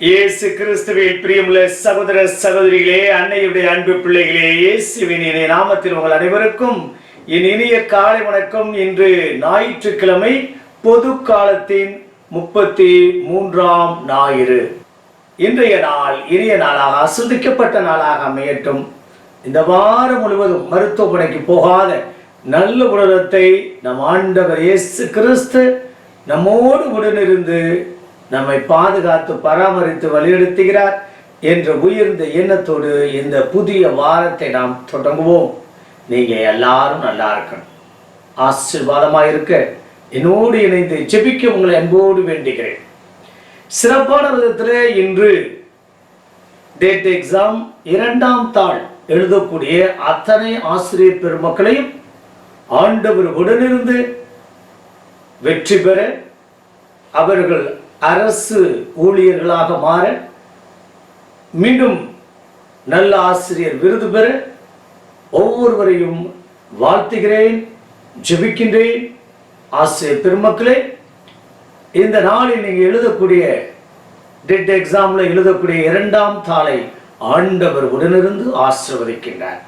இயேசு கிறிஸ்துவின் பிரியமுள்ள சகோதர சகோதரிகளே அன்னையுடைய அன்பு பிள்ளைகளே இயேசுவின் இணைய நாமத்தில் உங்கள் அனைவருக்கும் என் இனிய காலை வணக்கம். இன்று ஞாயிற்றுக்கிழமை பொது காலத்தின் முப்பத்தி மூன்றாம் ஞாயிறு. இன்றைய நாள் இனிய நாளாக அசுதிக்கப்பட்ட நாளாக அமையட்டும். இந்த வாரம் முழுவதும் மருத்துவமனைக்கு போகாத நல்ல உலகத்தை நம் ஆண்டவர் இயேசு கிறிஸ்து நம்மோடு உடனிருந்து நம்மை பாதுகாத்து பராமரித்து வலியுறுத்துகிறார் என்ற உயர்ந்த எண்ணத்தோடு இந்த புதிய வாரத்தை நாம் தொடங்குவோம். நீங்க எல்லாரும் நல்லா இருக்கணும். ஆசீர்வாதமாக இருக்க என்னோடு இணைந்து ஜெபிக்க உங்களை அன்போடு வேண்டுகிறேன். சிறப்பான விதத்தில் இன்று டேட் எக்ஸாம் இரண்டாம் தாள் எழுதக்கூடிய அத்தனை ஆசிரியர் பெருமக்களையும் ஆண்டவர் உடனிருந்து வெற்றி பெற அவர்கள் அரசு ஊழியர்களாக மாற மீண்டும் நல்ல ஆசிரியர் விருது பெற ஒவ்வொருவரையும் வாழ்த்துகிறேன் ஜெபிக்கின்றேன். ஆசிரியர் பெருமக்களே இந்த நாளில் நீங்கள் எழுதக்கூடிய டெட் எக்ஸாமில் எழுதக்கூடிய இரண்டாம் தாளை ஆண்டவர் உடனிருந்து ஆசிர்வதிக்கின்றார்.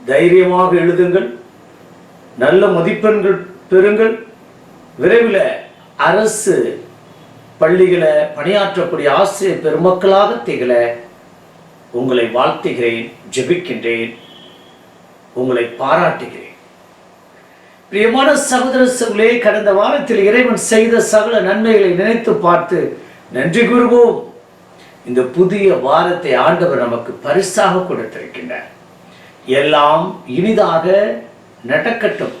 தைரியமாக எழுதுங்கள் நல்ல மதிப்பெண்கள் பெறுங்கள். விரைவில் அரசு பள்ளிகளை பணியாற்றக்கூடிய ஆசிரியர் பெருமக்களாக திகழ உங்களை வாழ்த்துகிறேன் ஜெபிக்கின்றேன் உங்களை பாராட்டுகிறேன். பிரியமான சகோதர சகோதரே கடந்த வாரத்தில் இறைவன் செய்த சகல நன்மைகளை நினைத்து பார்த்து நன்றி கூறுவோம். இந்த புதிய வாரத்தை ஆண்டவர் நமக்கு பரிசாக கொடுத்திருக்கின்றார். எல்லாம் இனிதாக நடக்கட்டும்.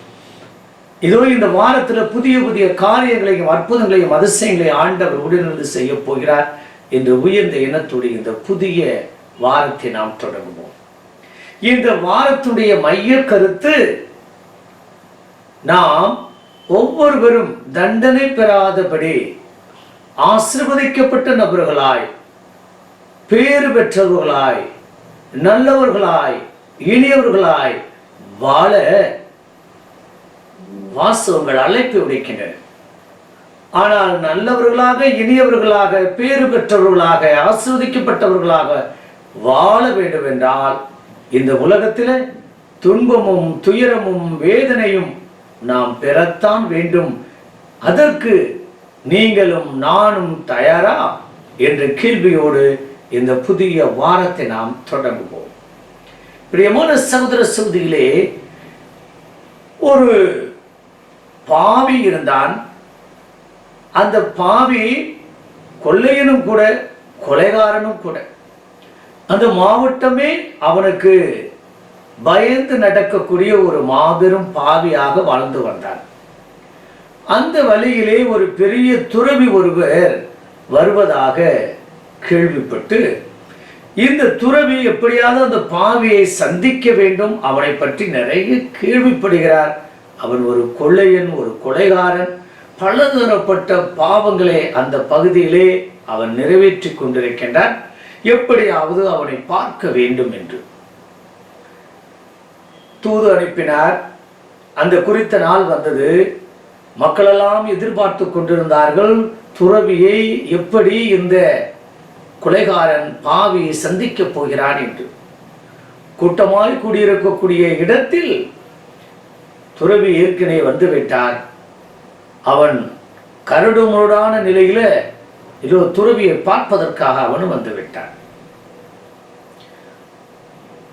இதோ இந்த வாரத்தில் புதிய புதிய காரியங்களையும் அற்புதங்களையும் அதிசயங்களையும் ஆண்டவர் உடனிருந்து செய்ய போகிறார் என்று உயர்ந்த இனத்துடைய இந்த புதிய வாரத்தை நாம் தொடங்குவோம். இந்த வாரத்துடைய மைய கருத்து நாம் ஒவ்வொருவரும் தண்டனை பெறாதபடி ஆசிர்வதிக்கப்பட்ட நபர்களாய் பேறு பெற்றவர்களாய் நல்லவர்களாய் இனியவர்களாய் வாழ வாசவங்கள் அழைப்பு விடுக்கின்றன. ஆனால் நல்லவர்களாக இனியவர்களாக பேறு பெற்றவர்களாக ஆஸ்வதிக்கப்பட்டவர்களாக வாழ வேண்டும் என்றால் இந்த உலகத்தில் துன்பமும் துயரமும் வேதனையும் நாம் பெறத்தான் வேண்டும். அதற்கு நீங்களும் நானும் தயாரா? என்ற கேள்வியோடு இந்த புதிய வாரத்தை நாம் தொடங்குவோம். பிரியமான சகோதர சகோதரிகளே ஒரு பாவி இருந்தான். அந்த பாவி கொள்ளையனும் கூட கொலைகாரனும் கூட. அந்த மாவட்டமே அவனுக்கு பயந்து நடக்கக்கூடிய ஒரு மாபெரும் பாவியாக வாழ்ந்து வந்தான். அந்த வழியிலே ஒரு பெரிய துறவி ஒருவர் வருவதாக கேள்விப்பட்டு இந்த துறவி எப்படியாவது அந்த பாவியை சந்திக்க வேண்டும் அவனை பற்றி நிறைய கேள்விப்படுகிறார். அவன் ஒரு கொள்ளையன் ஒரு கொலைகாரன். பலதரப்பட்ட பாவங்களை அந்த பகுதியிலே அவன் நிறைவேற்றி கொண்டிருக்கின்றான். எப்படியாவது அவனை பார்க்க வேண்டும் என்று. தூது அனுப்பினார். அந்த குறித்த நாள் வந்தது. மக்களெல்லாம் எதிர்பார்த்து கொண்டிருந்தார்கள். துறவியை எப்படி இந்த கொலைகாரன் பாவி சந்திக்கப் போகிறான் என்று. கூட்டமாய் கூடியிருக்கக்கூடிய இடத்தில் துறவி ஏற்கனவே வந்துவிட்டார் அவன் கரடுமுரடான நிலையில இதோ துறவியை பார்ப்பதற்காக அவனும் வந்து விட்டான்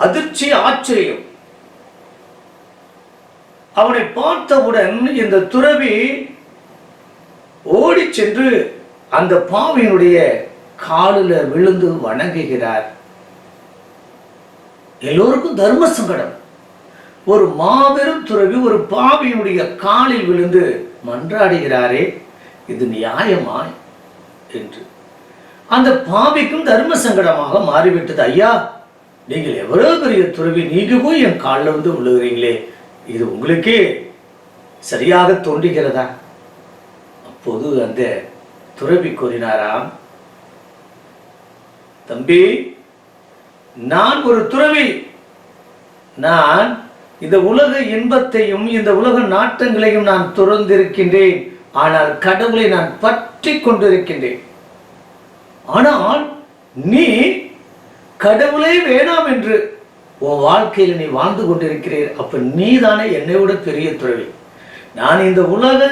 அதிர்ச்சி ஆச்சரியம். அவனை பார்த்தவுடன் இந்த துறவி ஓடி சென்று அந்த பாவியினுடைய காலில் விழுந்து வணங்குகிறார். எல்லோருக்கும் தர்ம சங்கடம். ஒரு மாபெரும் துறவி ஒரு பாவியினுடைய காலில் விழுந்து மன்றாடுகிறாரே இது நியாயமா என்று. அந்த பாவிக்கும் தர்ம சங்கடமாக மாறிவிட்டது. ஐயா நீங்கள் எவ்வளவு பெரிய துறவி நீங்க போய் என் காலில் வந்து விழுகிறீங்களே இது உங்களுக்கே சரியாக தோன்றுகிறதா? அப்போது அந்த துறவி கூறினாராம் தம்பி நான் ஒரு துறவி. நான் இந்த உலக இன்பத்தையும் இந்த உலக நாட்டங்களையும் நான் துறந்திருக்கின்றேன். ஆனால் கடவுளை நான் பற்றி கொண்டிருக்கின்றேன். ஆனால் நீ கடவுளே வேணாம் என்று உன் வாழ்க்கையில் நீ வாழ்ந்து கொண்டிருக்கிறீர். அப்ப நீதானே என்னை விட பெரிய துறவி. நான் இந்த உலக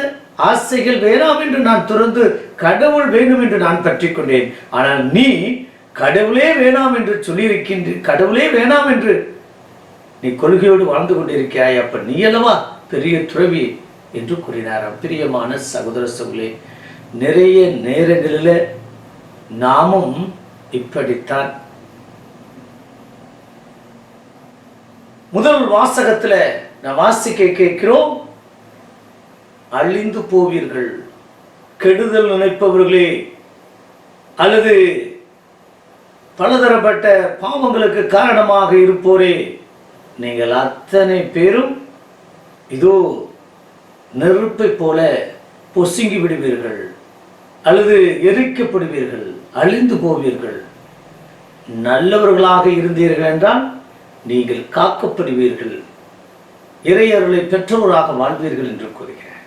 ஆசைகள் வேணாம் என்று நான் துறந்து கடவுள் வேண்டும் என்று நான் பற்றி கொண்டேன். ஆனால் நீ கடவுளே வேணாம் என்று சொல்லியிருக்கின்ற கடவுளே வேணாம் என்று நீ கொள்கையோடு வாழ்ந்து கொண்டிருக்கிறாய் அப்ப நீ அல்லவா பெரிய துறவி என்று கூறினார். பிரியமான சகோதர சகோதரே நிறைய நேரங்களில் நாமும் இப்படித்தான். முதல் வாசகத்துல நான் வாசிக்க கேட்கிறோம் அழிந்து போவீர்கள் கெடுதல் நினைப்பவர்களே அல்லது பலதரப்பட்ட பாவங்களுக்கு காரணமாக இருப்போரே நீங்கள் அத்தனை பேரும் இதோ நெருப்பை போல பொசுங்கி விடுவீர்கள் அல்லது எரிக்கப்படுவீர்கள் அழிந்து போவீர்கள். நல்லவர்களாக இருந்தீர்கள் என்றால் நீங்கள் காக்கப்படுவீர்கள். இறையர்களை பெற்றவராக வாழ்வீர்கள் என்று கூறுகிறார்.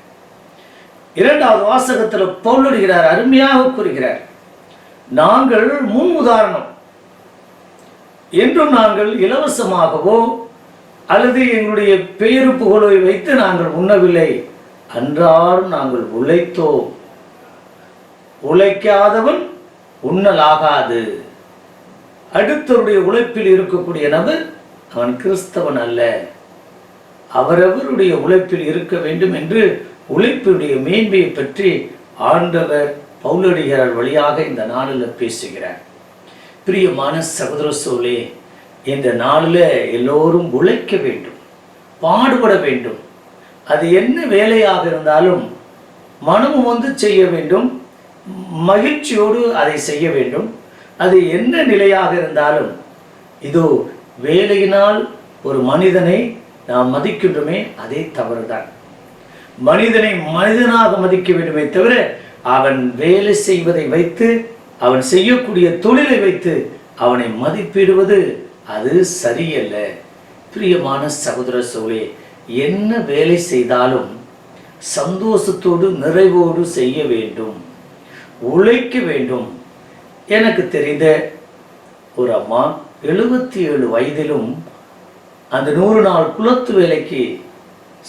இரண்டாவது வாசகத்தில் பவுலடுகிறார் அருமையாக கூறுகிறார். நாங்கள் முன் உதாரணம் என்றும் நாங்கள் இலவசமாகவோ அல்லது எங்களுடைய பெயரு புகழை வைத்து நாங்கள் உண்ணவில்லை. அன்றாடும் நாங்கள் உழைத்தோம். உழைக்காதவன் உண்ணலாகாது. அடுத்தவருடைய உழைப்பில் இருக்கக்கூடிய நபர் அவன் கிறிஸ்தவன் அல்ல. அவரவருடைய உழைப்பில் இருக்க வேண்டும் என்று உழைப்பினுடைய மேன்மையை பற்றி ஆண்டவர் பவுலடிகிறார் வழியாக இந்த நாளில் பேசுகிறார். பிரியமான சகோதர சோழே இந்த நாளில் எல்லோரும் உழைக்க வேண்டும் பாடுபட வேண்டும். அது என்ன வேலையாக இருந்தாலும் மனமும் வந்து செய்ய வேண்டும் மகிழ்ச்சியோடு அதை செய்ய வேண்டும். அது என்ன நிலையாக இருந்தாலும் இதோ வேலையினால் ஒரு மனிதனை நாம் மதிக்கின்றோமே அதே தவறுதான். மனிதனை மனிதனாக மதிக்க வேண்டுமே தவிர அவன் வேலை செய்வதை வைத்து அவன் செய்யக்கூடிய தொழிலை வைத்து அவனை மதிப்பிடுவது அது சரியல்ல. பிரியமான சகோதர சோழே என்ன வேலை செய்தாலும் சந்தோஷத்தோடு நிறைவோடு செய்ய வேண்டும். உழைக்க வேண்டும். எனக்கு தெரிந்த ஒரு அம்மா எழுபத்தி ஏழு வயதிலும் அந்த நூறு நாள் குலத்து வேலைக்கு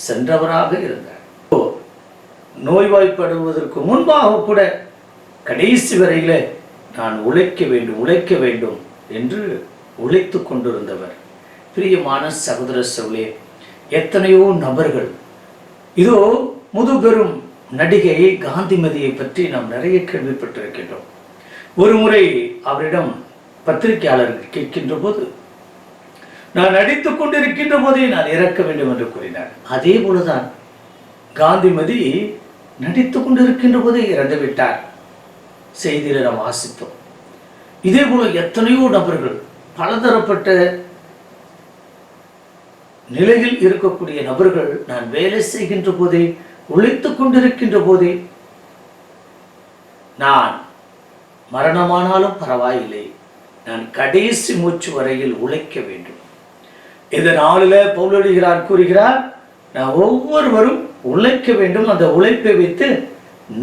சென்றவராக இருந்தார். ஓ, நோய்வாய்ப்படுவதற்கு முன்பாக கூட கடைசி வரையில் நான் உழைக்க வேண்டும் உழைக்க வேண்டும் என்று உழைத்து கொண்டிருந்தவர். பிரியமான சகோதர சவுளே எத்தனையோ நபர்கள். இதோ முதுபெரும் நடிகை காந்திமதியை பற்றி நாம் நிறைய கேள்விப்பட்டிருக்கின்றோம். ஒரு முறை அவரிடம் பத்திரிகையாளர்கள் கேட்கின்ற போது நான் நடித்துக் கொண்டிருக்கின்ற போதே நான் இறக்க வேண்டும் என்று கூறினார். அதே போலதான் காந்திமதி நடித்துக் கொண்டிருக்கின்ற போதே இறந்து விட்டார். செய்தியில நாம் வாசித்தோம். இதே போல எத்தனையோ நபர்கள் பலதரப்பட்ட நிலையில் இருக்கக்கூடிய நபர்கள் நான் வேலை செய்கின்ற போதே உழைத்துக் கொண்டிருக்கின்ற போதே நான் மரணமானாலும் பரவாயில்லை. நான் கடைசி மூச்சு வரையில் உழைக்க வேண்டும். இந்த நாளில் பவுலடிகிறார் கூறுகிறார் நான் ஒவ்வொருவரும் உழைக்க வேண்டும். அந்த உழைப்பை வைத்து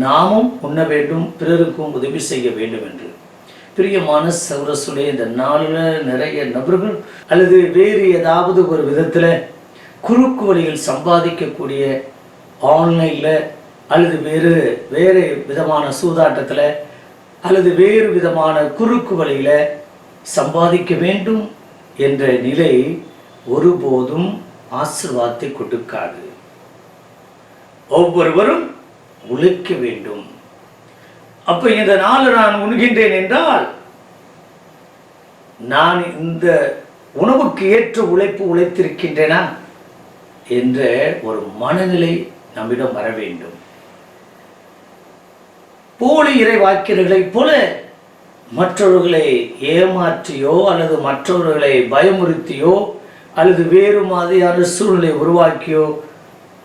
நாமும் உண்ண வேண்டும் பிறருக்கும் உதவி செய்ய வேண்டும் என்று. பிரியமான சௌரசுலே இந்த நாளில் நிறைய நபர்கள் அல்லது வேறு ஏதாவது ஒரு விதத்தில் குறுக்கு வழியில் சம்பாதிக்கக்கூடிய ஆன்லைனில் அல்லது வேறு வேறு விதமான சூதாட்டத்தில் அல்லது வேறு விதமான குறுக்கு வழியில் சம்பாதிக்க வேண்டும் என்ற நிலை ஒருபோதும் ஆசிர்வாதத்தை கொடுக்காது. ஒவ்வொருவரும் உழைக்க வேண்டும். அப்ப இந்த நாள் நான் உண்கின்றேன் என்றால் நான் இந்த உணவுக்கு ஏற்ற உழைப்பு உழைத்திருக்கின்றேனா என்ற ஒரு மனநிலை நம்மிடம் வர வேண்டும். போலி இறை வாக்கியர்களைப் போல மற்றவர்களை ஏமாற்றியோ அல்லது மற்றவர்களை பயமுறுத்தியோ அல்லது வேறு மாதிரியான சூழ்நிலை உருவாக்கியோ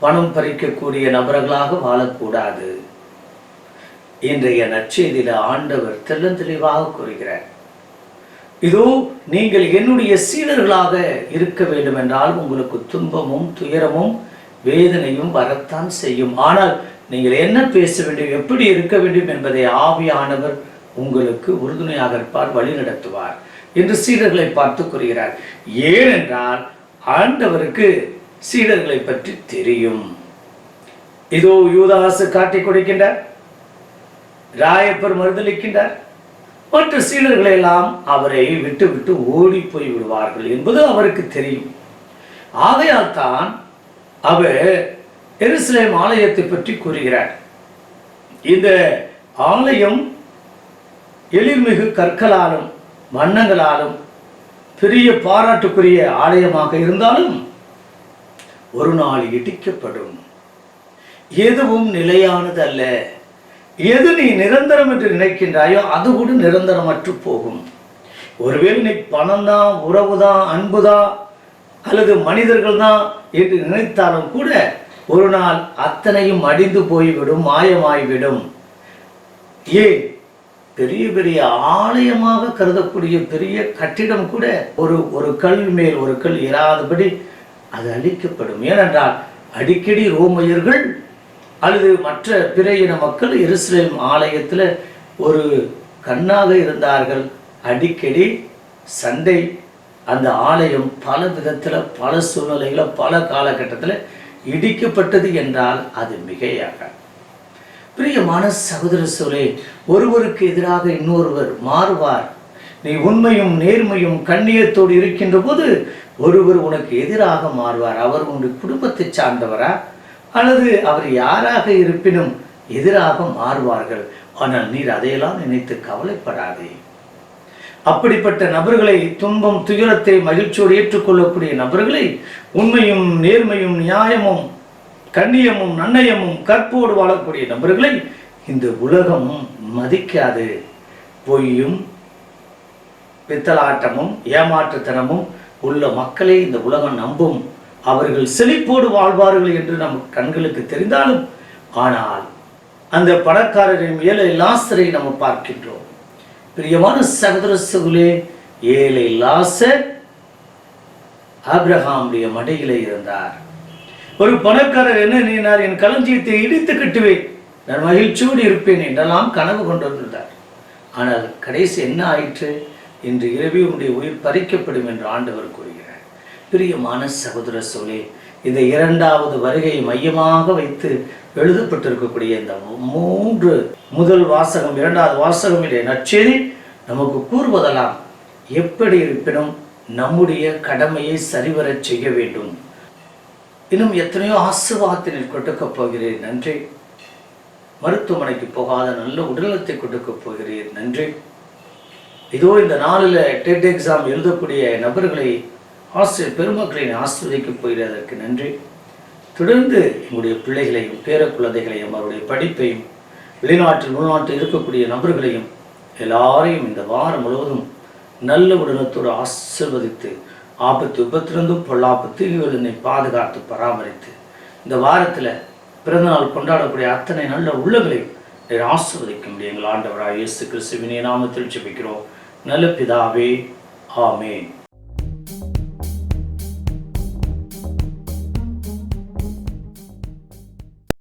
பணம் பறிக்கக்கூடிய நபர்களாக வாழக்கூடாது. இன்றைய நற்செய்தியில் ஆண்டவர் தெள்ளந்தெளிவாக கூறுகிறார். இதோ நீங்கள் என்னுடைய சீடர்களாக இருக்க வேண்டும் என்றால் உங்களுக்கு துன்பமும் துயரமும் வேதனையும் வரத்தான் செய்யும். ஆனால் நீங்கள் என்ன பேச வேண்டும் எப்படி இருக்க வேண்டும் என்பதை ஆவியானவர் உங்களுக்கு உறுதுணையாக இருப்பார் வழி நடத்துவார் என்று சீடர்களை பார்த்து கூறுகிறார். ஏனென்றால் ஆண்டவருக்கு சீடர்களை பற்றி தெரியும். இதோ யூதாசு காட்டி கொடுக்கின்றார். ராயப்பர் மறுதளிக்கின்றார் மற்ற சீடர்களை எல்லாம் அவரை விட்டு விட்டு ஓடி போய் விடுவார்கள் என்பது அவருக்கு தெரியும். ஆகையால் தான் அவர் எருசலேம் ஆலயத்தை பற்றி கூறுகிறார். இந்த ஆலயம் எழில்மிகு கற்களாலும் வண்ணங்களாலும் பெரிய பாராட்டுக்குரிய ஆலயமாக இருந்தாலும் ஒரு நாள் இடிக்கப்படும். எதுவும் நிலையானது அல்ல எது நீ நிரந்தரம் என்று நினைக்கின்றாயோ அது கூட நிரந்தரமற்று போகும். ஒருவேளை நீ பணம் தான் உறவு தான் அன்பு தான் அல்லது மனிதர்கள் தான் என்று நினைத்தாலும் கூட ஒரு நாள் அத்தனையும் அடிந்து போய்விடும் மாயமாய்விடும். ஏன்? பெரிய பெரிய ஆலயமாக கருதக்கூடிய பெரிய கட்டிடம் கூட ஒரு ஒரு கல் மேல் ஒரு கல் இராதபடி அது அழிக்கப்படும். ஏனென்றால் அடிக்கடி ரோமையர்கள் அல்லது மற்ற பிற இன மக்கள் எருசலேம் ஆலயத்தில் ஒரு கண்ணாக இருந்தார்கள். அடிக்கடி சண்டை. அந்த ஆலயம் பல விதத்தில் பல சூழ்நிலைகளில் பல காலகட்டத்தில் இடிக்கப்பட்டது என்றால் அது மிகையாக. பிரியமான சகோதர சோலே ஒருவருக்கு எதிராக இன்னொருவர் மாறுவார். நீ உண்மையும் நேர்மையும் கண்ணியத்தோடு இருக்கின்ற போது ஒருவர் உனக்கு எதிராக மாறுவார். அவர் உன் குடும்பத்தை சார்ந்தவரா? அல்லது அவர் யாராக இருப்பினும் எதிராக மாறுவார்கள். ஆனால் நீர் அதையெல்லாம் நினைத்து கவலைப்படாதே. அப்படிப்பட்ட நபர்களை துன்பம் துயரத்தை மகிழ்ச்சியோடு ஏற்றுக்கொள்ளக்கூடிய நபர்களை உண்மையும் நேர்மையும் நியாயமும் கண்ணியமும் நன்னயமும் கற்போடு வாழக்கூடிய நபர்களை இந்த உலகம் மதிக்காது. பொய்யும் பித்தலாட்டமும் ஏமாற்றுத்தனமும் உள்ள மக்களை இந்த உலகம் நம்பும். அவர்கள் செழிப்போடு வாழ்வார்கள் என்று நம் கண்களுக்கு தெரிந்தாலும் ஆனால் அந்த பணக்காரரின் ஏழை லாசரை நம்ம பார்க்கின்றோம். பிரியமான சகோதர சகுலே ஏழை லாசர் ஆப்ரஹாமுடைய மடையிலே இருந்தார். ஒரு பணக்காரர் என்ன நீனார் என் களஞ்சியத்தை இடித்து கட்டுவேன். நான் மகிழ்ச்சியோடு இருப்பேன் என்றெல்லாம் கனவு கொண்டு வந்திருந்தார். ஆனால் கடைசி என்ன ஆயிற்று? இன்று இரவே உன்னுடைய உயிர் பறிக்கப்படும் என்று ஆண்டவர் கூறி பிரியமான சகோதர சோழே இந்த இரண்டாவது வருகையை மையமாக வைத்து எழுதப்பட்டிருக்கக்கூடிய இந்த மூன்று முதல் வாசகம் இரண்டாவது வாசகம் இல்லை நற்செய்தி நமக்கு கூறுவதெல்லாம் எப்படி இருப்பினும் நம்முடைய கடமையை சரிவரச் செய்ய வேண்டும். இன்னும் எத்தனையோ ஆசீர்வாதத்தினர் கொடுக்கப் போகிறேன். நன்றி. மருத்துவமனைக்கு போகாத நல்ல உடல்நலத்தை கொடுக்கப் போகிறீர் நன்றி. இதோ இந்த நாளில் டெட் எக்ஸாம் எழுதக்கூடிய நபர்களை ஆசிரியர் பெருமக்களை ஆசிர்வதிக்கப் போகிறதற்கு நன்றி. தொடர்ந்து எங்களுடைய பிள்ளைகளையும் பேர குழந்தைகளையும் அவருடைய படிப்பையும் வெளிநாட்டில் உள்நாட்டில் இருக்கக்கூடிய நபர்களையும் எல்லாரையும் இந்த வாரம் முழுவதும் நல்ல உடனத்தோடு ஆசிர்வதித்து ஆபத்து விபத்திலிருந்தும் பொல்லாப்பு தீங்குகளினை பாதுகாத்து பராமரித்து இந்த வாரத்தில் பிறந்தநாள் கொண்டாடக்கூடிய அத்தனை நல்ல உள்ளங்களையும் ஆசிர்வதிக்க முடியும். எங்கள் ஆண்டவராக இயேசு நாம நாமத்தில் ஜெபிக்கிறோம். நல்ல பிதாவே ஆமேன்.